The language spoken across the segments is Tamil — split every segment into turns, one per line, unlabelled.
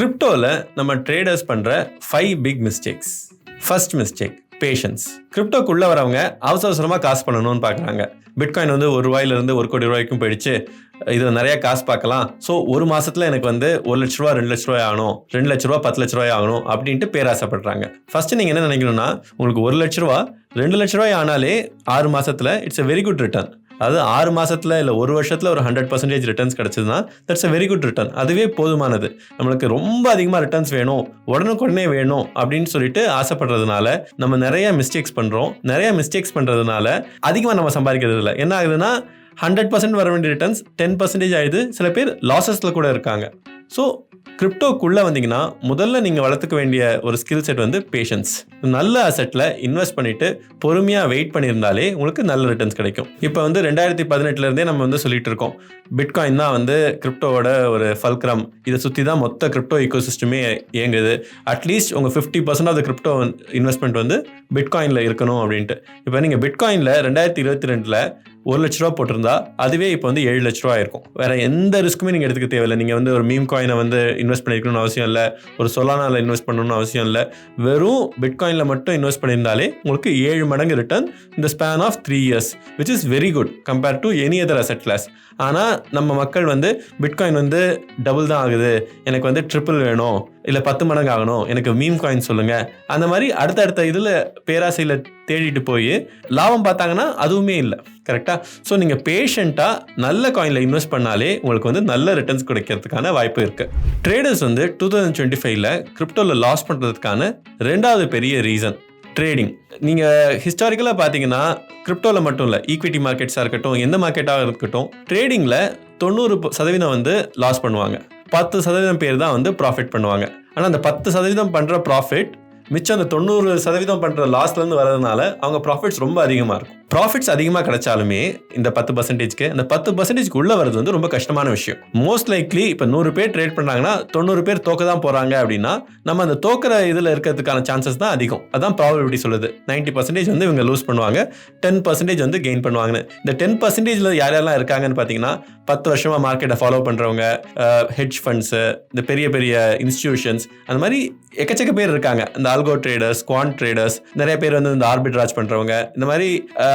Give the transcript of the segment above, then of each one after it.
கிரிப்டோவில் நம்ம ட்ரேடர்ஸ் பண்ணுற five big mistakes first mistake patience கிரிப்டோக்குள்ளே வரவங்க அவசர அவசரமாக காசு பண்ணணும்னு பார்க்குறாங்க பிட்காயின் வந்து ஒரு ரூபாயிலிருந்து ஒரு கோடி ரூபாய்க்கும் போயிடுச்சு. இதில் நிறையா காசு பார்க்கலாம். ஸோ ஒரு மாதத்தில் எனக்கு வந்து ஒரு லட்ச ரூபா ரெண்டு லட்ச ரூபாய் ஆகணும். ரெண்டு லட்ச ரூபா பத்து லட்ச ரூபாய் ஆகணும் அப்படின்ட்டு பேராசைப்படுறாங்க. ஃபஸ்ட்டு நீங்கள் என்ன நினைக்கணும்னா உங்களுக்கு ஒரு லட்ச ரூபா ரெண்டு லட்ச ரூபாய் ஆனாலே ஆறு மாதத்தில் it's a very good return அது ஆறு மாதத்தில் இல்லை ஒரு வருஷத்தில் ஒரு ஹண்ட்ரட் பர்சன்டேஜ் ரிட்டர்ன்ஸ் கிடைச்சதுன்னா that's a very good return அதுவே போதுமானது. நம்மளுக்கு ரொம்ப அதிகமாக ரிட்டர்ன்ஸ் வேணும் உடனுக்குடனே வேணும் அப்படின்னு சொல்லிட்டு ஆசைப்படுறதுனால நம்ம நிறைய மிஸ்டேக்ஸ் பண்ணுறோம் நிறைய மிஸ்டேக்ஸ் பண்ணுறதுனால அதிகமாக நம்ம சம்பாதிக்கிறது இல்லை என்ன ஆகுதுன்னா ஹண்ட்ரட் பர்சன்ட் வர வேண்டிய ரிட்டர்ன்ஸ் டென் பர்சன்டேஜ் ஆயிடுது. சில பேர் லாசஸில் கூட இருக்காங்க. ஸோ கிரிப்டோக்குள்ளே வந்தீங்கன்னா முதல்ல நீங்கள் வளர்த்துக்க வேண்டிய ஒரு ஸ்கில் செட் வந்து பேஷன்ஸ் நல்ல அசெட்டில் இன்வெஸ்ட் பண்ணிவிட்டு பொறுமையாக வெயிட் பண்ணியிருந்தாலே உங்களுக்கு நல்ல ரிட்டர்ன்ஸ் கிடைக்கும். இப்போ வந்து ரெண்டாயிரத்தி பதினெட்டுலேருந்தே நம்ம வந்து சொல்லிட்டு இருக்கோம். பிட்காயின் தான் வந்து கிரிப்டோவோட ஒரு ஃபல்க்ரம் இதை சுற்றி தான் மொத்த கிரிப்டோ ஈகோ சிஸ்டமே இயங்குது அட்லீஸ்ட் உங்கள் fifty percent of crypto investment வந்து பிட்காயினில் இருக்கணும் அப்படின்ட்டு. இப்போ நீங்கள் பிட்காயினில் ரெண்டாயிரத்தி இருபத்தி ரெண்டில் ஒரு லட்ச ரூபா போட்டிருந்தா அதுவே இப்போ வந்து ஏழு லட்ச ரூபா இருக்கும் வேற எந்த ரிஸ்க்குமே நீங்கள் எடுத்துக்க தேவையில்லை. நீங்கள் வந்து ஒரு மீம் காயினை வந்து இன்வெஸ்ட் பண்ணிருக்கணும்னு அவசியம் இல்லை. ஒரு சொலானால இன்வெஸ்ட் பண்ணணும்னு அவசியம் இல்லை. வெறும் பிட்காயினில் மட்டும் இன்வெஸ்ட் பண்ணியிருந்தாலே உங்களுக்கு ஏழு மடங்கு ரிட்டர்ன் இந்த span of three years which is very good compare to any other asset class ஆனால் நம்ம மக்கள் வந்து பிட்காயின் வந்து டபுள் தான் ஆகுது. எனக்கு வந்து ட்ரிபிள் வேணும். இல்லை பத்து மடங்கு ஆகணும். எனக்கு மீம் காயின் சொல்லுங்க. அந்த மாதிரி அடுத்தடுத்த இதில் பேராசையில் தேடிட்டு போய் லாபம் பார்த்தாங்கன்னா அதுவுமே இல்லை. கரெக்டாக ஸோ நீங்கள் பேஷண்ட்டாக நல்ல காயினில் இன்வெஸ்ட் பண்ணாலே உங்களுக்கு வந்து நல்ல ரிட்டர்ன்ஸ் கிடைக்கிறதுக்கான வாய்ப்பு இருக்குது ட்ரேடர்ஸ் வந்து டூ தௌசண்ட் டுவெண்ட்டி ஃபைவ்ல கிரிப்டோவில் லாஸ் பண்ணுறதுக்கான ரெண்டாவது பெரிய ரீசன் ட்ரேடிங் நீங்கள் ஹிஸ்டாரிக்கலாக பார்த்தீங்கன்னா கிரிப்டோவில் மட்டும் இல்லை ஈக்விட்டி மார்க்கெட்ஸாக இருக்கட்டும் எந்த மார்க்கெட்டாக இருக்கட்டும் ட்ரேடிங்கில் தொண்ணூறு சதவீதம் வந்து லாஸ் பண்ணுவாங்க. பத்து சதவீதம் பேர் தான் வந்து ப்ராஃபிட் பண்ணுவாங்க. ஆனால் அந்த பத்து சதவீதம் பண்ணுற ப்ராஃபிட் மிச்சம் அந்த தொண்ணூறு சதவீதம் பண்ணுற லாஸ்லேருந்து வர்றதுனால அவங்க ப்ராஃபிட்ஸ் ரொம்ப அதிகமாக இருக்கும். ப்ராஃபிட்ஸ் அதிகமாக கிடைச்சாலுமே இந்த பத்து பர்சன்டேஜ்க்கு அந்த பத்து பர்சன்டேஜ்க்கு உள்ள வர்றது வந்து ரொம்ப கஷ்டமான விஷயம். மோஸ்ட் லைக்லி இப்போ நூறு பேர் ட்ரேட் பண்ணாங்கன்னா தொண்ணூறு பேர் தோக்க தான் போகிறாங்க அப்படின்னா நம்ம அந்த தோக்கிற இதில் இருக்கிறதுக்கான சான்சஸ் தான் அதிகம். அதான் ப்ராபபிலிட்டி சொல்லுது. 90% பர்சன்டேஜ் வந்து இவங்க லூஸ் பண்ணுவாங்க. டென் பர்சன்டேஜ் வந்து கெயின் பண்ணுவாங்கன்னு. இந்த டென் பர்சன்டேஜில் யார் யாரெல்லாம் இருக்காங்கன்னு பார்த்தீங்கன்னா பத்து வருஷமாக மார்க்கெட்டை ஃபாலோ பண்ணுறவங்க ஹெட்ஜ் ஃபண்ட்ஸு இந்த பெரிய பெரிய இன்ஸ்டிடியூஷன்ஸ் அந்த மாதிரி எக்கச்சக்க பேர் இருக்காங்க. இந்த ஆல்கோ ட்ரேடர்ஸ் குவான் ட்ரேடர்ஸ் நிறைய பேர் வந்து இந்த ஆர்பிட்ராஜ் பண்ணுறவங்க இந்த மாதிரி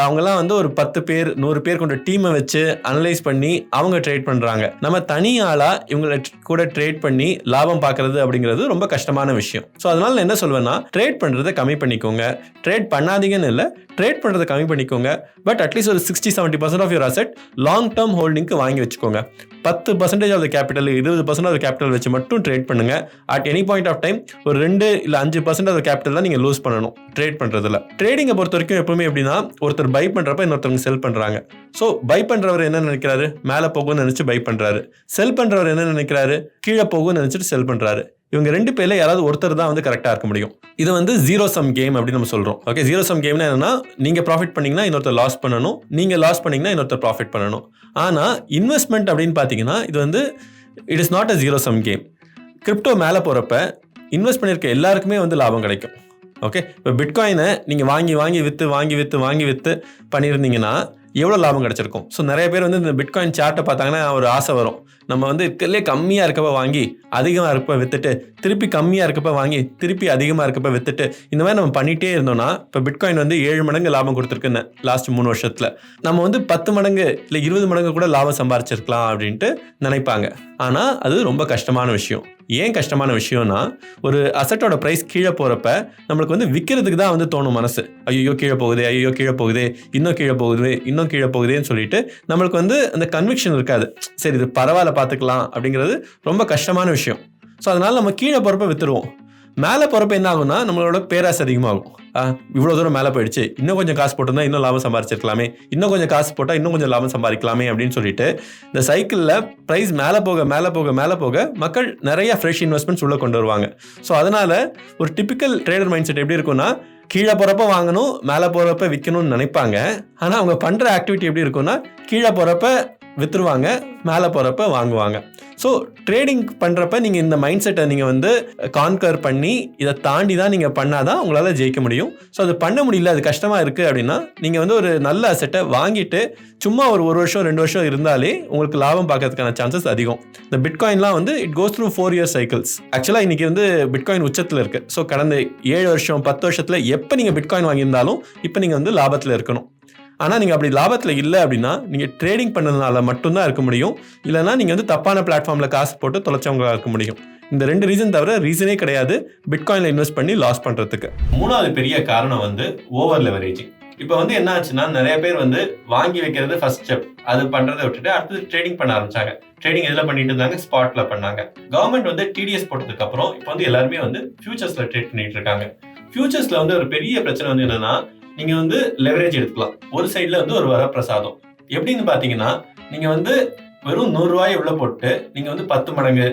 அவங்கெல்லாம் வந்து ஒரு பத்து பேர் நூறு பேர் கொண்ட டீமை வச்சு அனலைஸ் பண்ணி அவங்க ட்ரேட் பண்ணுறாங்க நம்ம தனி ஆளாக இவங்களை கூட ட்ரேட் பண்ணி லாபம் பார்க்கறது அப்படிங்கிறது ரொம்ப கஷ்டமான விஷயம். ஸோ அதனால நான் என்ன சொல்வேன்னா ட்ரேட் பண்ணுறதை கம்மி பண்ணிக்கோங்க. ட்ரேட் பண்ணாதீங்கன்னு இல்லை ட்ரேட் பண்ணுறதை கம்மி பண்ணிக்கோங்க. பட் அட்லீஸ்ட் ஒரு sixty seventy percent of your asset long term ஹோல்டிங்க்கு வாங்கி வச்சுக்கோங்க. பத்து பர்சன்டேஜ் ஆஃப் கேபிட்டல் இருபது பர்சன்ட் ஆஃப் கேபிட்டல் வச்சு மட்டும் ட்ரேட் பண்ணுங்க. At any point of time ஒரு ரெண்டு இல்லை அஞ்சு பர்சன்ட் ஆஃப் கேபிட்டல் தான் நீங்கள் லூஸ் பண்ணணும் ட்ரேட் பண்ணுறதுல ட்ரேடிங்கை பொறுத்த வரைக்கும் எப்பவுமே எப்படின்னா ஒருத்தர் பை பண்ணுறப்ப இன்னொருத்தவங்க செல் பண்ணுறாங்க ஸோ பை பண்ணுறவர் என்ன நினைக்கிறாரு? மேலே போகும்னு நினச்சி பை பண்ணுறாரு செல் பண்ணுறவர் என்ன நினைக்கிறாரு? கீழே போகும்னு நினச்சிட்டு செல் பண்ணுறாரு இவங்க ரெண்டு பேர்ல யாராவது ஒருத்தர் தான் வந்து கரெக்டாக இருக்க முடியும். இது வந்து ஜீரோ சம் கேம் அப்படின்னு நம்ம சொல்கிறோம் ஓகே ஜீரோ சம் கேம்னா என்னன்னா நீங்கள் ப்ராஃபிட் பண்ணீங்கன்னா இன்னொருத்தர் லாஸ் பண்ணணும். நீங்கள் லாஸ் பண்ணீங்கன்னா இன்னொருத்தர் ப்ராஃபிட் பண்ணணும். ஆனால் இன்வெஸ்ட்மெண்ட் அப்படின்னு பார்த்தீங்கன்னா இது வந்து it is not a zero sum game crypto மேலே போகிறப்ப இன்வெஸ்ட் பண்ணியிருக்க எல்லாருக்குமே வந்து லாபம் கிடைக்கும். ஓகே இப்போ பிட்காயினை நீங்கள் வாங்கி வாங்கி விற்று வாங்கி விற்று வாங்கி விற்று பண்ணியிருந்தீங்கன்னா எவ்வளோ லாபம் கிடச்சிருக்கும்? ஸோ நிறைய பேர் வந்து இந்த பிட்காயின் சார்ட்டை பார்த்தாங்கன்னா ஒரு ஆசை வரும். நம்ம வந்து இருக்கிறதுலே கம்மியாக இருக்கப்ப வாங்கி அதிகமாக இருக்கப்ப விற்றுட்டு திருப்பி கம்மியாக இருக்கப்ப வாங்கி திருப்பி அதிகமாக இருக்கப்ப விற்றுட்டு இந்த மாதிரி நம்ம பண்ணிகிட்டே இருந்தோம்னா இப்போ பிட்காயின் வந்து ஏழு மடங்கு லாபம் கொடுத்துருக்குன்னு லாஸ்ட் மூணு வருஷத்தில். நம்ம வந்து பத்து மடங்கு இல்லை இருபது மடங்கு கூட லாபம் சம்பாரிச்சிருக்கலாம் அப்படின்ட்டு நினைப்பாங்க. ஆனால் அது ரொம்ப கஷ்டமான விஷயம். ஏன் கஷ்டமான விஷயம்னா ஒரு அசட்டோட ப்ரைஸ் கீழே போகிறப்ப நம்மளுக்கு வந்து விற்கிறதுக்கு தான் வந்து தோணும் மனசு. ஐயோ கீழே போகுது ஐயோ கீழே போகுது இன்னும் கீழே போகுது இன்னும் கீழே போகுதேன்னு சொல்லிட்டு நம்மளுக்கு வந்து அந்த கன்விக்ஷன் இருக்காது. சரி இது பரவாயில்ல பார்த்துக்கலாம் அப்படிங்கிறது ரொம்ப கஷ்டமான விஷயம். ஸோ அதனால் நம்ம கீழே போகிறப்ப விற்றுருவோம் மேலே போகிறப்ப என்ன ஆகும்னா நம்மளோட பேராசை அதிகமாகும். இவ்வளோ தூரம் மேலே போயிடுச்சு. இன்னும் கொஞ்சம் காசு போட்டிருந்தா இன்னும் லாபம் சம்பாரிச்சிருக்கலாமே. இன்னும் கொஞ்சம் காசு போட்டால் இன்னும் கொஞ்சம் லாபம் சம்பாதிக்கலாமே அப்படின்னு சொல்லிட்டு இந்த சைக்கிளில் ப்ரைஸ் மேலே போக மேலே போக மேலே போக மக்கள் நிறைய ஃப்ரெஷ் இன்வெஸ்ட்மெண்ட்ஸ் உள்ளே கொண்டு வருவாங்க. ஸோ அதனால் ஒரு டிபிக்கல் ட்ரேடர் மைண்ட் செட் எப்படி இருக்கும்னா கீழே போகிறப்ப வாங்கணும் மேலே போகிறப்ப விற்கணும்னு நினைப்பாங்க. ஆனால் அவங்க பண்ணுற ஆக்டிவிட்டி எப்படி இருக்கும்னா கீழே போகிறப்ப விற்றுருவாங்க மேலே போகிறப்ப வாங்குவாங்க. ஸோ ட்ரேடிங் பண்ணுறப்ப நீங்கள் இந்த மைண்ட் செட்டை நீங்கள் வந்து கான்கர் பண்ணி இதை தாண்டி தான் நீங்கள் பண்ணால் தான் உங்களால் ஜெயிக்க முடியும். ஸோ அது பண்ண முடியல அது கஷ்டமாக இருக்குது அப்படின்னா நீங்கள் வந்து ஒரு நல்ல அசெட்டை வாங்கிட்டு சும்மா ஒரு ஒரு வருஷம் ரெண்டு வருஷம் இருந்தாலே உங்களுக்கு லாபம் பார்க்கறதுக்கான சான்சஸ் அதிகம். இந்த பிட்காயின்லாம் வந்து it goes through four years cycles ஆக்சுவலாக இன்றைக்கி வந்து பிட்காயின் உச்சத்தில் இருக்குது ஸோ கடந்த ஏழு வருஷம் பத்து வருஷத்தில் எப்போ நீங்கள் பிட்காயின் வாங்கியிருந்தாலும் இப்போ நீங்கள் வந்து லாபத்தில் இருக்கணும். ஆனால் நீங்கள் அப்படி லாபத்தில் இல்லை அப்படின்னா நீங்கள் ட்ரேடிங் பண்ணதுனால மட்டும்தான் இருக்க முடியும். இல்லைனா நீங்கள் வந்து தப்பான பிளாட்ஃபார்மில் காசு போட்டு தொலைச்சவங்களா இருக்க முடியும். இந்த ரெண்டு ரீசன் தவிர ரீசனே கிடையாது. பிட்காயினில் இன்வெஸ்ட் பண்ணி லாஸ் பண்ணுறதுக்கு மூணாவது பெரிய காரணம் வந்து ஓவர் லெவரேஜிங் இப்போ வந்து என்ன ஆச்சுன்னா நிறைய பேர் வந்து வாங்கி வைக்கிறது ஃபர்ஸ்ட் ஸ்டெப் அது பண்றதை விட்டுட்டு அடுத்தது ட்ரேடிங் பண்ண ஆரம்பிச்சாங்க. ட்ரேடிங் எதில் பண்ணிட்டு இருந்தாங்க? ஸ்பாட்ல பண்ணாங்க. கவர்மெண்ட் வந்து டிடிஎஸ் போட்டதுக்கு அப்புறம் இப்போ வந்து எல்லாருமே வந்து ஃபியூச்சர்ஸ்ல ட்ரேட் பண்ணிட்டு இருக்காங்க. ஃபியூச்சர்ஸ்ல வந்து ஒரு பெரிய பிரச்சனை வந்து என்னன்னா நீங்க வந்து லெவரேஜ் எடுத்துக்கலாம். ஒரு சைட்ல வந்து ஒரு வரப்பிரசாதம் எப்படின்னு பாத்தீங்கன்னா நீங்க வந்து வெறும் நூறு ரூபாய் உள்ள போட்டு நீங்க வந்து பத்து மடங்கு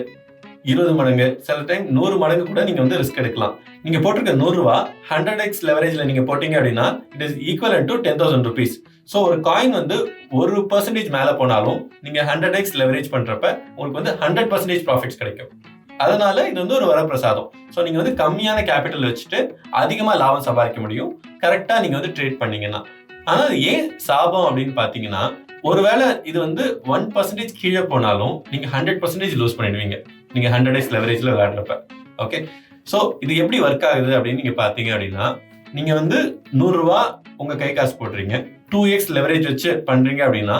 இருபது மடங்கு சில டைம் நூறு மடங்கு கூட நீங்க வந்து ரிஸ்க் எடுக்கலாம். நீங்க போட்டிருக்க நூறு ரூபா ஹண்ட்ரட் எக்ஸ் லெவரேஜ்ல நீங்க போட்டீங்க அப்படின்னா it is equal to ten thousand rupees so ஒரு காயின் வந்து ஒரு பர்சன்டேஜ் மேல போனாலும் நீங்க ஹண்ட்ரட் எக்ஸ் லெவரேஜ் பண்றப்ப உங்களுக்கு வந்து ஹண்ட்ரட் பர்சன்டேஜ் ப்ராஃபிட்ஸ் கிடைக்கும். அதனால இது வந்து ஒரு வரப்பிரசாதம். ஸோ நீங்க வந்து கம்மியான கேபிட்டல் வச்சுட்டு அதிகமா லாபம் சம்பாதிக்க முடியும். கரெக்டா நீங்க வந்து ட்ரேட் பண்ணீங்கன்னா. ஆனால் ஏன் சாபம் அப்படின்னு பாத்தீங்கன்னா ஒருவேளை இது வந்து ஒன் பர்சன்டேஜ் கீழே போனாலும் நீங்க ஹண்ட்ரட் பர்சன்டேஜ் லூஸ் பண்ணிடுவீங்க. நீங்க ஹண்ட்ரட் டேஸ் லெவரேஜ்ல விளையாடுறப்ப. ஓகே ஸோ இது எப்படி ஒர்க் ஆகுது அப்படின்னு நீங்க பாத்தீங்க அப்படின்னா நீங்க வந்து நூறுரூவா உங்க கை காசு போடுறீங்க. டூ எக்ஸ் லெவரேஜ் வச்சு பண்றீங்க அப்படின்னா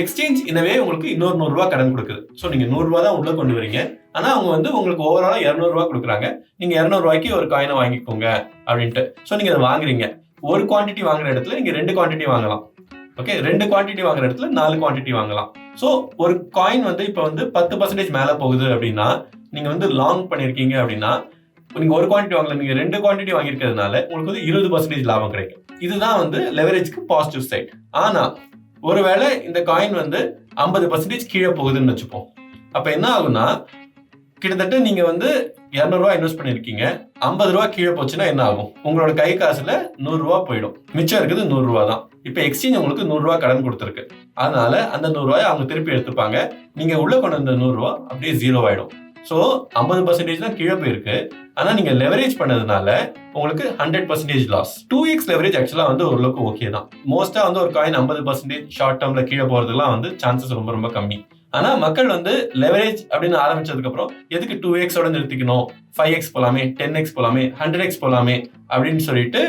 எக்ஸ்சேஞ்ச் இனவே உங்களுக்கு இன்னொரு நூறுரூவா கடன் கொடுக்குது. ஸோ நீங்க நூறுரூவா தான் உள்ள கொண்டு வரீங்க. ஆனால் அவங்க வந்து உங்களுக்கு ஓவராலாக இரநூறுவா கொடுக்குறாங்க. நீங்கள் இரநூறுவாய்க்கு ஒரு காயினை வாங்கிக்கோங்க அப்படின்ட்டு. ஸோ நீங்கள் அதை வாங்குறீங்க. ஒரு குவான்டிட்டி வாங்குற இடத்துல நீங்கள் ரெண்டு குவான்டிட்டி வாங்கலாம். ஓகே ரெண்டு குவான்டிட்டி வாங்குற இடத்துல நாலு குவான்டிட்டி வாங்கலாம். ஸோ ஒரு காயின் வந்து இப்போ வந்து பத்து பர்சன்டேஜ் மேலே போகுது அப்படின்னா நீங்கள் வந்து லாங் பண்ணியிருக்கீங்க அப்படின்னா நீங்க ஒரு குவான்டிட்டி வாங்கல நீங்க ரெண்டு குவான்டிட்டி வாங்கியிருக்கிறதுனால உங்களுக்கு வந்து இருபது பர்சன்டேஜ் லாபம் கிடைக்கும். இதுதான் வந்து லெவரேஜ்க்கு பாசிட்டிவ் சைட் ஆனா ஒருவேளை இந்த காயின் வந்து ஐம்பது பர்சன்டேஜ் கீழே போகுதுன்னு வச்சுப்போம். அப்ப என்ன ஆகும்னா கிட்டத்தட்ட நீங்க வந்து இரநூறுவா இன்வெஸ்ட் பண்ணிருக்கீங்க. ஐம்பது ரூபா கீழே போச்சுன்னா என்ன ஆகும்? உங்களோட கை காசுல நூறுரூவா போயிடும். மிச்சம் இருக்குது நூறுரூவா தான். இப்போ எக்ஸ்சேஞ்ச் உங்களுக்கு நூறுரூவா கடன் கொடுத்துருக்கு. அதனால அந்த நூறுரூவாயை அவங்க திருப்பி எடுத்துப்பாங்க. நீங்க உள்ள கொண்டு வந்த நூறுரூவா அப்படியே ஜீரோ ஆயிடும். ஸோ ஐம்பது பர்சன்டேஜ் தான் கீழே போயிருக்கு. ஆனால் நீங்கள் லெவரேஜ் பண்ணதுனால உங்களுக்கு hundred percentage loss two x leverage ஆக்சுவலாக வந்து ஓரளவுக்கு ஓகே தான். மோஸ்ட்டாக வந்து ஒரு காயின் ஐம்பது பர்சன்டேஜ் ஷார்ட் டேர்மில் கீழே போகிறதுலாம் வந்து சான்சஸ் ரொம்ப ரொம்ப கம்மி. ஆனா மக்கள் வந்து லெவரேஜ் அப்படின்னு ஆரம்பிச்சதுக்கு அப்புறம் எதுக்கு டூ எக்ஸோட நிறுத்திக்கணும்? ஃபைவ் எக்ஸ் போலாமே டென் எக்ஸ் போலாமே ஹண்ட்ரட் எக்ஸ் போலாமே அப்படின்னு சொல்லிட்டு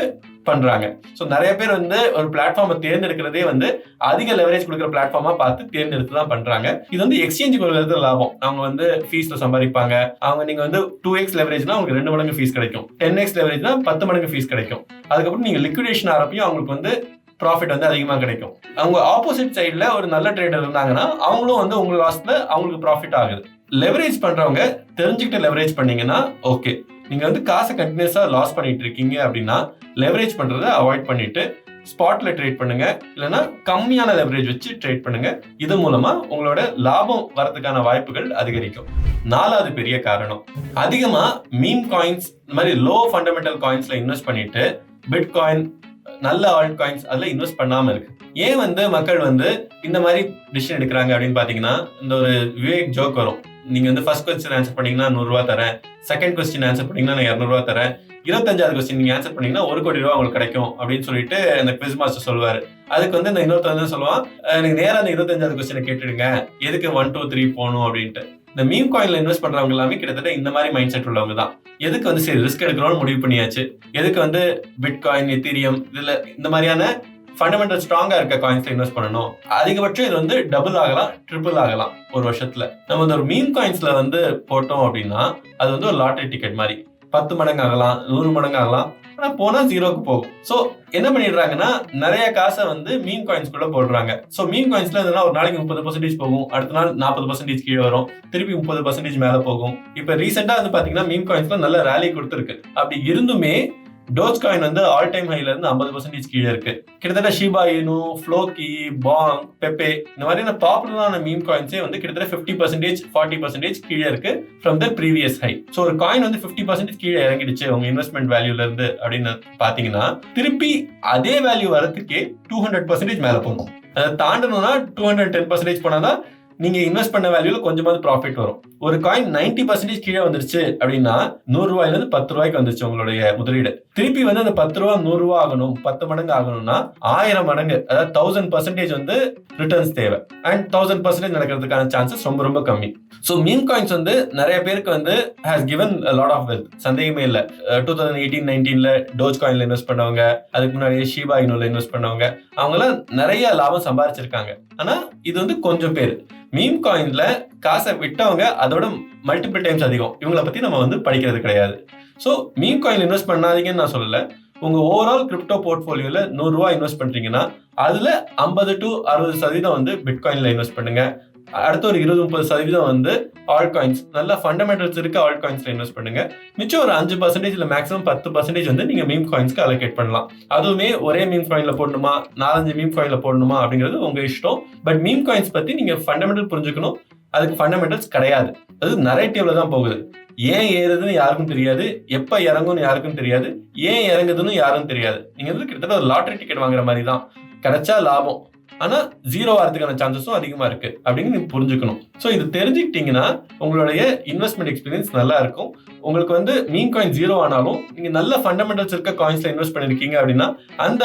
பண்றாங்க. ஸோ நிறைய பேர் வந்து ஒரு பிளாட்ஃபார்மை தேர்ந்தெடுக்கிறதே வந்து அதிக லெவரேஜ் கொடுக்குற பிளாட்ஃபார்மா பார்த்து தேர்ந்தெடுத்து தான் பண்றாங்க. இது வந்து எக்ஸ்சேஞ்ச் கொடுக்கறது லாபம். அவங்க வந்து ஃபீஸ்ல சம்பாதிப்பாங்க. அவங்க நீங்க வந்து டூ எக்ஸ் லெவரேஜ்னா உங்களுக்கு ரெண்டு மடங்கு ஃபீஸ் கிடைக்கும். டென் எக்ஸ் லெவரேஜ்னா பத்து மடங்கு ஃபீஸ் கிடைக்கும். அதுக்கப்புறம் நீங்க லிக்விடேஷன் ஆரம்பியும் அவங்களுக்கு வந்து ப்ராஃபிட் வந்து அதிகமாக கிடைக்கும். அவங்க ஆப்போசிட் சைடில் ஒரு நல்ல ட்ரேடர் இருந்தாங்கன்னா அவங்களும் வந்து உங்கள் லாஸ்ட்ல அவங்களுக்கு ப்ராஃபிட் ஆகுது. லெவரேஜ் பண்ணுறவங்க தெரிஞ்சுக்கிட்டு லெவரேஜ் பண்ணீங்கன்னா ஓகே நீங்கள் வந்து காசை கண்டினியூஸாக லாஸ் பண்ணிட்டு இருக்கீங்க அப்படின்னா லெவரேஜ் பண்ணுறத அவாய்ட் பண்ணிட்டு ஸ்பாட்ல ட்ரேட் பண்ணுங்க. இல்லைன்னா கம்மியான லெவரேஜ் வச்சு ட்ரேட் பண்ணுங்க. இது மூலமா உங்களோட லாபம் வரதுக்கான வாய்ப்புகள் அதிகரிக்கும். நாலாவது பெரிய காரணம். அதிகமா மீம் காயின்ஸ் இந்த மாதிரி லோ ஃபண்டமெண்டல் காயின்ஸ்ல இன்வெஸ்ட் பண்ணிட்டு பிட் காயின் நல்ல ஆல்ட் காயின்ஸ் அதில் இன்வெஸ்ட் பண்ணாமல் இருக்கு. ஏன் வந்து மக்கள் வந்து இந்த மாதிரி டிசிஷன் எடுக்கிறாங்க அப்படின்னு பார்த்தீங்கன்னா இந்த ஒரு விவேக் ஜோக் வரும். நீங்கள் வந்து ஃபர்ஸ்ட் கொஸ்டின் ஆன்சர் பண்ணீங்கன்னா நூறுரூவா தரேன். செகண்ட் கொஸ்டின் ஆன்சர் பண்ணீங்கன்னா நான் இரநூறுவா தரேன். இருபத்தஞ்சாவது கொஸ்டின் நீங்கள் ஆன்சர் பண்ணீங்கன்னா ஒரு கோடி ரூபா உங்களுக்கு கிடைக்கும் அப்படின்னு சொல்லிட்டு அந்த குவிஸ் மாஸ்டர் சொல்லுவாரு. அதுக்கு வந்து இந்த இன்னொருத்தர் வந்து சொல்லுவான் "அஹ் எனக்கு அந்த இருபத்தஞ்சாவது கொஸ்டினை கேட்டுடுங்க. எதுக்கு ஒன் டூ த்ரீ போகணும்? அப்படின்ட்டு. இந்த மீம் காயின்ல இன்வெஸ்ட் பண்றவங்க எல்லாமே கிட்டத்தட்ட இந்த மாதிரி மைண்ட் செட் உள்ளவங்க தான். எதுக்கு வந்து சரி ரிஸ்க் எடுக்கிறோம்னு முடிவு பண்ணியாச்சு? எதுக்கு வந்து பிட்காயின் எத்தீரியம் இதுல இந்த மாதிரியான ஃபண்டமெண்டல் ஸ்ட்ராங்கா இருக்க காயின்ஸ்ல இன்வெஸ்ட் பண்ணணும்? அதிகபட்சம் இது வந்து டபுள் ஆகலாம் ட்ரிபிள் ஆகலாம் ஒரு வருஷத்துல. நம்ம இந்த ஒரு மீன் காயின்ஸ்ல வந்து போட்டோம் அப்படின்னா அது வந்து ஒரு லாட்டரி டிக்கெட் மாதிரி. பத்து மடங்கு ஆகலாம் நூறு மடங்கு ஆகலாம். ஆனா போனா ஜீரோக்கு போகும். சோ என்ன பண்ணிடுறாங்கன்னா நிறைய காசை வந்து மீன் காயின்ஸ் கூட போடுறாங்க. சோ மீன் காயின்ஸ்ல இதெல்லாம் ஒரு நாளைக்கு முப்பது பர்சன்டேஜ் போகும். அடுத்த நாள் நாற்பது பர்சன்டேஜ் கீழே வரும். திருப்பி முப்பது பர்சன்டேஜ் மேல போகும். இப்ப ரீசெண்டா வந்து பாத்தீங்கன்னா மீன் காயின்ஸ்ல நல்ல ரேலி கொடுத்துருக்கு. அப்படி இருந்துமே டோஜ் காயின் வந்து ஆல் டைம் ஹைல இருந்து ஐம்பது பர்சன்டேஜ் கீழே இருக்கு. கிட்டத்தட்ட ஷிபா இனு ஃப்ளோக்கி பாங் பெப்பே இந்த மாதிரியான பாப்புலரான மீம் காயின்ஸே வந்து கிட்டத்தட்ட ஃபிஃப்டி பர்சன்டேஜ் ஃபார்ட்டி பர்சன்டேஜ் கீழே இருக்கு from the previous high so ஒரு காயின் வந்து ஃபிஃப்டி பர்சன்டேஜ் கீழே இறங்கிடுச்சு உங்க இன்வெஸ்ட்மெண்ட் வேல்யூல இருந்து அப்படின்னு பாத்தீங்கன்னா திருப்பி அதே வேல்யூ வரதுக்கே டூ ஹண்ட்ரட் பர்சன்டேஜ் மேல போகும். அதை தாண்டணும்னா டூ ஹண்ட்ரட் டென் பர்சன்டேஜ் போனா நீங்க இன்வெஸ்ட் பண்ண வேல்யூல கொஞ்சமாவது ப்ராஃபிட் வரும். ஒரு காயின் நைன்டி பர்சன்டேஜ் கீழே வந்துருச்சு அப்படின்னா நூறு ரூபாயில இருந்து பத்து ரூபாய்க்கு வந்துருச்சு உங்களுடைய முதலீடு. திருப்பி வந்து அந்த பத்து ரூபா நூறு ரூபா ஆகணும் பத்து மடங்கு ஆகணும்னா ஆயிரம் மடங்கு அதாவது தௌசண்ட் பர்சன்டேஜ் வந்து ரிட்டர்ன்ஸ் தேவை. அண்ட் தௌசண்ட் பர்சன்டேஜ் நடக்கிறதுக்கான சான்சஸ் ரொம்ப ரொம்ப கம்மி. ஸோ மீம் காயின்ஸ் வந்து நிறைய பேருக்கு வந்து has given lot of wealth சந்தேகமே இல்லை. டூ தௌசண்ட் எயிட்டீன் நைன்டீன்ல டோஜ் காயின்ல இன்வெஸ்ட் பண்ணவங்க அதுக்கு முன்னாடியே ஷீபா இனோல இன்வெஸ்ட் பண்ணவங்க அவங்களாம் நிறைய லாபம் சம்பாரிச்சிருக்காங்க. ஆனா இது வந்து கொஞ்சம் பேர். மீம் காயின்ல காசை விட்டவங்க அதோட மல்டிபிள் டைம்ஸ் அதிகம். இவங்கள பத்தி நம்ம வந்து படிக்கிறது கிடையாது. ஸோ மீம் காயின் இன்வெஸ்ட் பண்ணாதீங்கன்னு நான் சொல்லல. உங்க ஓவரால் கிரிப்டோ போர்ட்ஃபோலியோல நூறுரூவா இன்வெஸ்ட் பண்றீங்கன்னா அதுல ஐம்பது டு அறுபது சதவீதம் வந்து பிட்காயின்ல இன்வெஸ்ட் பண்ணுங்க. அடுத்த ஒரு இருபது முப்பது சதவீதம் வந்து ஆல் காயின்ஸ் நல்லா ஃபண்டமெண்டல்ஸ் இருக்க ஆல் காயின்ஸ்ல இன்வெஸ்ட் பண்ணுங்க. மிச்சம் ஒரு அஞ்சு பர்சன்டேஜ் இல்லை மேக்ஸிமம் பத்து பர்சன்டேஜ் வந்து நீங்க மீம் காயின்ஸ்க்கு அலோகேட் பண்ணலாம். அதுவுமே ஒரே மீம் காயின்ல போடணுமா? நாலஞ்சு மீம் காயின்ல போடணுமா? அப்படிங்கிறது உங்க இஷ்டம். பட் மீம் காயின்ஸ் பத்தி நீங்க ஃபண்டமெண்டல் புரிஞ்சுக்கணும். அதுக்கு ஃபண்டமெண்டல்ஸ் கிடையாது. அது நரேட்டிவ்ல தான் போகுது. ஏன் ஏறுதுன்னு யாருக்கும் தெரியாது. எப்ப இறங்கும்னு யாருக்கும் தெரியாது. ஏன் இறங்குதுன்னு யாரும் தெரியாது. நீங்க வந்து கிட்டத்தட்ட ஒரு லாட்டரி டிக்கெட் வாங்குற மாதிரி தான். கிடைச்சா லாபம். ஆனா ஜீரோ ஆகிறதுக்கான சான்சஸும் அதிகமா இருக்கு. அப்படின்னு நீங்கள் புரிஞ்சுக்கணும். ஸோ இது தெரிஞ்சுக்கிட்டீங்கன்னா உங்களுடைய இன்வெஸ்ட்மெண்ட் எக்ஸ்பீரியன்ஸ் நல்லா இருக்கும். உங்களுக்கு வந்து மீன் காயின் ஜீரோ ஆனாலும் நீங்க நல்ல ஃபண்டமெண்டல்ஸ் இருக்க காயின்ஸில் இன்வெஸ்ட் பண்ணிருக்கீங்க அப்படின்னா அந்த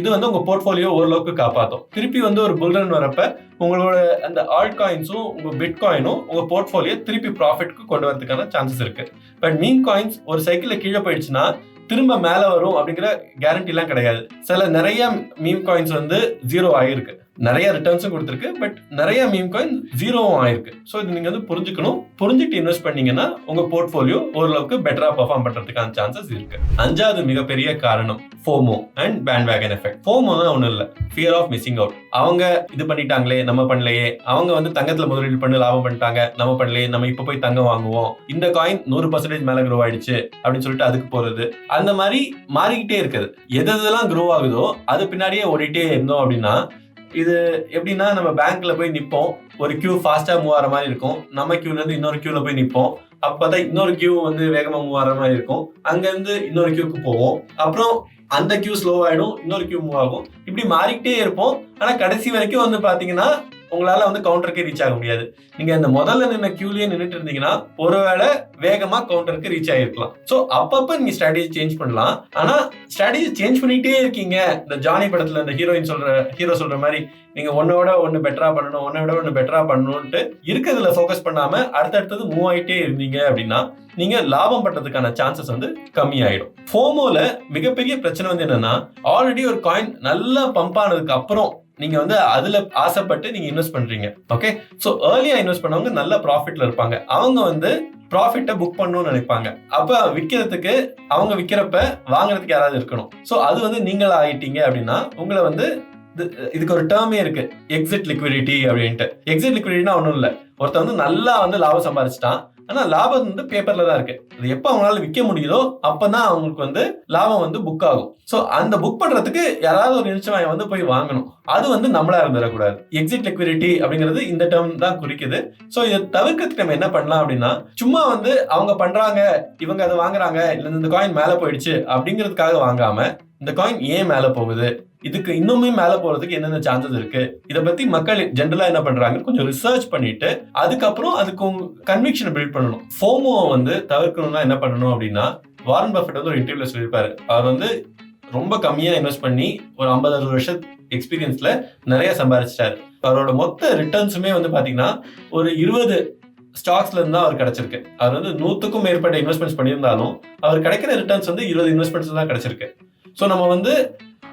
இது வந்து உங்க போர்ட்ஃபோலியோ ஓரளவுக்கு காப்பாற்றும் திருப்பி வந்து ஒரு புல்ரன் வரப்ப உங்களோட அந்த ஆல்ட் காயின்ஸும் உங்க பிட் காயினும் உங்க போர்ட்ஃபோலியோ திருப்பி ப்ராஃபிட்க்கு கொண்டு வரதுக்கான சான்சஸ் இருக்கு. பட் மீன் காயின்ஸ் ஒரு சைக்கிளில் கீழே போயிடுச்சுன்னா திரும்ப மேலே வரும் அப்படிங்கிற கேரண்டிலாம் கிடையாது. சில நிறைய மீம் காயின்ஸ் வந்து ஜீரோ ஆகிருக்கு நிறைய ரிட்டர்ன்ஸும் கொடுத்துருக்கு பட் நிறைய மீம் காயின் ஜீரோவும் ஆயிருக்கு. ஸோ இது நீங்கள் வந்து புரிஞ்சுக்கணும். புரிஞ்சுட்டு இன்வெஸ்ட் பண்ணீங்கன்னா உங்கள் போர்ட்ஃபோலியோ ஓரளவுக்கு பெட்டராக பர்ஃபார்ம் பண்ணுறதுக்கான சான்சஸ் இருக்கு. அஞ்சாவது மிகப்பெரிய காரணம் FOMO and bandwagon effect FOMO தான் ஒன்றும் இல்லை. ஃபியர் ஆஃப் மிஸ்ஸிங் அவுட் அவங்க இது பண்ணிட்டாங்களே நம்ம பண்ணலையே. அவங்க வந்து தங்கத்தில் முதலீடு பண்ணி லாபம் பண்ணிட்டாங்க நம்ம பண்ணலையே. நம்ம இப்போ போய் தங்கம் வாங்குவோம். இந்த காயின் நூறு பர்சன்டேஜ் மேலே க்ரோ ஆயிடுச்சு அப்படின்னு சொல்லிட்டு அதுக்கு போகிறது அந்த மாதிரி மாறிக்கிட்டே இருக்குது. எது எதெல்லாம் க்ரோ ஆகுதோ அது பின்னாடியே ஓடிட்டே இருந்தோம் அப்படின்னா இது எப்படின்னா நம்ம பேங்க்ல போய் நிப்போம். ஒரு கியூ ஃபாஸ்டா மூவ் ஆகிற மாதிரி இருக்கும். நம்ம கியூல இருந்து இன்னொரு கியூல போய் நிப்போம். அப்பதான் இன்னொரு கியூ வந்து வேகமா மூவ் ஆகிற மாதிரி இருக்கும். அங்க இருந்து இன்னொரு கியூக்கு போவோம். அப்புறம் அந்த கியூ ஸ்லோ ஆயிடும். இன்னொரு கியூ மூவ் ஆகும். இப்படி மாறிக்கிட்டே இருப்போம். ஆனா கடைசி வரைக்கும் வந்து பாத்தீங்கன்னா உங்களால வந்து கவுண்டருக்கு ரீச் ஆக முடியாது. நீங்க அந்த முதல்ல நின்ன கியூலயே நின்றுட்டு இருந்தீங்கன்னா ஒருவேளை வேகமா கவுண்டருக்கு ரீச் ஆகிருக்கலாம் ஸோ அப்பப்ப நீங்க ஸ்ட்ராட்டஜி சேஞ்ச் பண்ணலாம். ஆனா ஸ்ட்ராட்டஜி சேஞ்ச் பண்ணிட்டே இருக்கீங்க. இந்த ஜானி படத்துல இந்த ஹீரோயின் சொல்ற ஹீரோ சொல்ற மாதிரி நீங்க ஒன்னோட ஒன்னு பெட்டரா பண்ணணும் ஒன்னை விட ஒன்னு பெட்டரா பண்ணணும்ட்டு இருக்கிறதுல ஃபோக்கஸ் பண்ணாம அடுத்தடுத்தது மூவ் ஆயிட்டே இருந்தீங்க அப்படின்னா நீங்க லாபம் பண்றதுக்கான சான்சஸ் வந்து கம்மி ஆயிடும் ஃபோமோல மிகப்பெரிய பிரச்சனை வந்து என்னன்னா ஆல்ரெடி ஒரு காயின் நல்லா பம்ப் ஆனதுக்கு அப்புறம் நீங்க வந்து அதுல ஆசைப்பட்டு நீங்க இன்வெஸ்ட் பண்றீங்க. ஓகே ஸோ ஏர்லியா இன்வெஸ்ட் பண்ணவங்க நல்ல ப்ராஃபிட்ல இருப்பாங்க. அவங்க வந்து ப்ராஃபிட்டை புக் பண்ணணும்னு நினைப்பாங்க. அப்போ விற்கிறதுக்கு அவங்க விற்கிறப்ப வாங்குறதுக்கு யாராவது இருக்கணும். ஸோ அது வந்து நீங்களா ஆயிட்டீங்க அப்படின்னா உங்களை வந்து இதுக்கு ஒரு டேர்மே இருக்கு. எக்ஸிட் லிக்விடிட்டி அப்படின்ட்டு. எக்ஸிட் லிக்விடிட்டினா ஒன்றும் இல்லை. ஒருத்தன் வந்து நல்லா வந்து லாபம் சம்பாதிச்சிட்டான் ஆனா லாபம் வந்து பேப்பர்ல தான் இருக்கு. அது எப்போ அவங்களால விற்க முடியுதோ அப்பதான் அவங்களுக்கு வந்து லாபம் வந்து புக் ஆகும். ஸோ அந்த புக் பண்றதுக்கு யாராவது ஒரு நிமிஷம் வந்து போய் வாங்கணும். அது வந்து நம்மளா இருந்துடக்கூடாது. எக்ஸிட் லிக்விடிட்டி அப்படிங்கிறது இந்த டேர்ம் தான் குறிக்குது. ஸோ இதை தவிர்க்கிறதுக்கு நம்ம என்ன பண்ணலாம் அப்படின்னா சும்மா வந்து அவங்க பண்றாங்க இவங்க அதை வாங்குறாங்க இல்லை இந்த காயின் மேலே போயிடுச்சு அப்படிங்கிறதுக்காக வாங்காம இந்த காயின் ஏன் மேலே போகுது? இதுக்கு இன்னுமே மேல போறதுக்கு என்னென்ன சான்சஸ் இருக்கு? இதை பத்தி மக்கள் ஜென்ரலா என்ன பண்றாங்க கொஞ்சம் ரிசர்ச் பண்ணிட்டு அதுக்கப்புறம் அதுக்கு கன்விக்ஷன் பில்ட் பண்ணணும். ஃபோமோ வந்து தவிர்க்கணும்னா என்ன பண்ணணும் அப்படின்னா வாரன் பஃபட் வந்து ஒரு இன்டர்வியூல சொல்லியிருப்பாரு. அவர் வந்து ரொம்ப கம்மியா இன்வெஸ்ட் பண்ணி ஒரு ஐம்பது அறுபது வருஷம் எக்ஸ்பீரியன்ஸ்ல நிறைய சம்பாதிச்சிட்டாரு அவரோட மொத்த ரிட்டர்ன்ஸுமே வந்து பாத்தீங்கன்னா ஒரு இருபது ஸ்டாக்ஸ்ல இருந்தா அவர் கிடைச்சிருக்கு. அவர் வந்து நூத்துக்கும் மேற்பட்ட இன்வெஸ்ட்மெண்ட்ஸ் பண்ணியிருந்தாலும் அவர் கிடைக்கிற ரிட்டர்ன்ஸ் வந்து இருபது இன்வெஸ்ட்மெண்ட்ஸ் தான் கிடைச்சிருக்கு. ஸோ நம்ம வந்து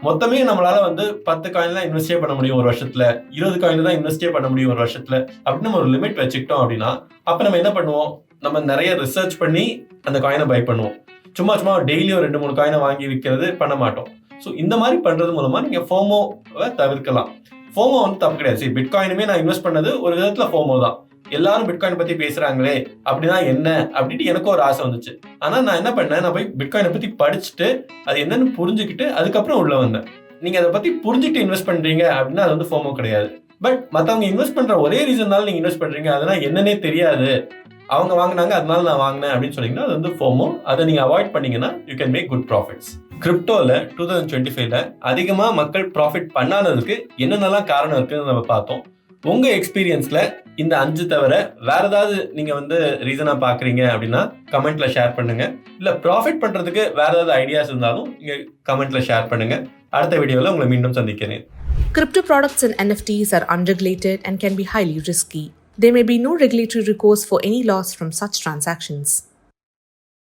மொத்தமே நம்மளால வந்து பத்து காயின் தான் இன்வெஸ்டே பண்ண முடியும் ஒரு வருஷத்துல. இருபது காயின் தான் இன்வெஸ்டே பண்ண முடியும் ஒரு வருஷத்துல. அப்படின்னு நம்ம ஒரு லிமிட் வச்சுக்கிட்டோம் அப்படின்னா அப்ப நம்ம என்ன பண்ணுவோம்? நம்ம நிறைய ரிசர்ச் பண்ணி அந்த காயினை பை பண்ணுவோம். சும்மா சும்மா டெய்லி ஒரு ரெண்டு மூணு காயினை வாங்கி விற்கிறது பண்ண மாட்டோம். ஸோ இந்த மாதிரி பண்றது மூலமா நீங்க ஃபோமோவை தவிர்க்கலாம். ஃபோமோ வந்து தப்பு கிடையாது. சரி பிட்காயினுமே நான் இன்வெஸ்ட் பண்ணது ஒரு விதத்துல ஃபோமோ தான். எல்லாரும் பிட்காயின் பத்தி பேசுறாங்களே அப்படின்னா என்ன? அப்படின்ட்டு எனக்கும் ஒரு ஆசை வந்துச்சு. ஆனா நான் என்ன பண்ணேன்? நான் போய் பிட்காயினை பத்தி படிச்சுட்டு அது என்னன்னு புரிஞ்சுக்கிட்டு அதுக்கப்புறம் உள்ள வந்தேன். நீங்க அதை பத்தி புரிஞ்சுட்டு இன்வெஸ்ட் பண்றீங்க அப்படின்னா அது வந்து ஃபோமோ கிடையாது. பட் மத்தவங்க இன்வெஸ்ட் பண்ற ஒரே ரீசன்னால நீங்க இன்வெஸ்ட் பண்றீங்க அதெல்லாம் என்னன்னே தெரியாது. அவங்க வாங்கினாங்க அதனால நான் வாங்கினேன் அப்படின்னு சொன்னீங்கன்னா அது வந்து ஃபோமோ அதை நீங்க அவாய்ட் பண்ணீங்கன்னா you can make good profits கிரிப்டோவில் two thousand twenty ஃபைவ்ல அதிகமாக மக்கள் ப்ராஃபிட் பண்ணாததுக்கு என்னென்னலாம் காரணம் இருக்குன்னு நம்ம பார்த்தோம். உங்கள் எக்ஸ்பீரியன்ஸில் இந்த அஞ்சு தவிர வேற ஏதாவது நீங்கள் வந்து ரீசனாக பார்க்குறீங்க அப்படின்னா கமெண்ட்ல ஷேர் பண்ணுங்க இல்லை ப்ராஃபிட் பண்ணுறதுக்கு வேற ஏதாவது ஐடியாஸ் இருந்தாலும் நீங்கள் கமெண்ட்ல ஷேர் பண்ணுங்க அடுத்த வீடியோவில் உங்களை மீண்டும் சந்திக்கிறேன்
Crypto products and NFTs are unregulated and can be highly risky. There may be no regulatory recourse for any loss from such transactions.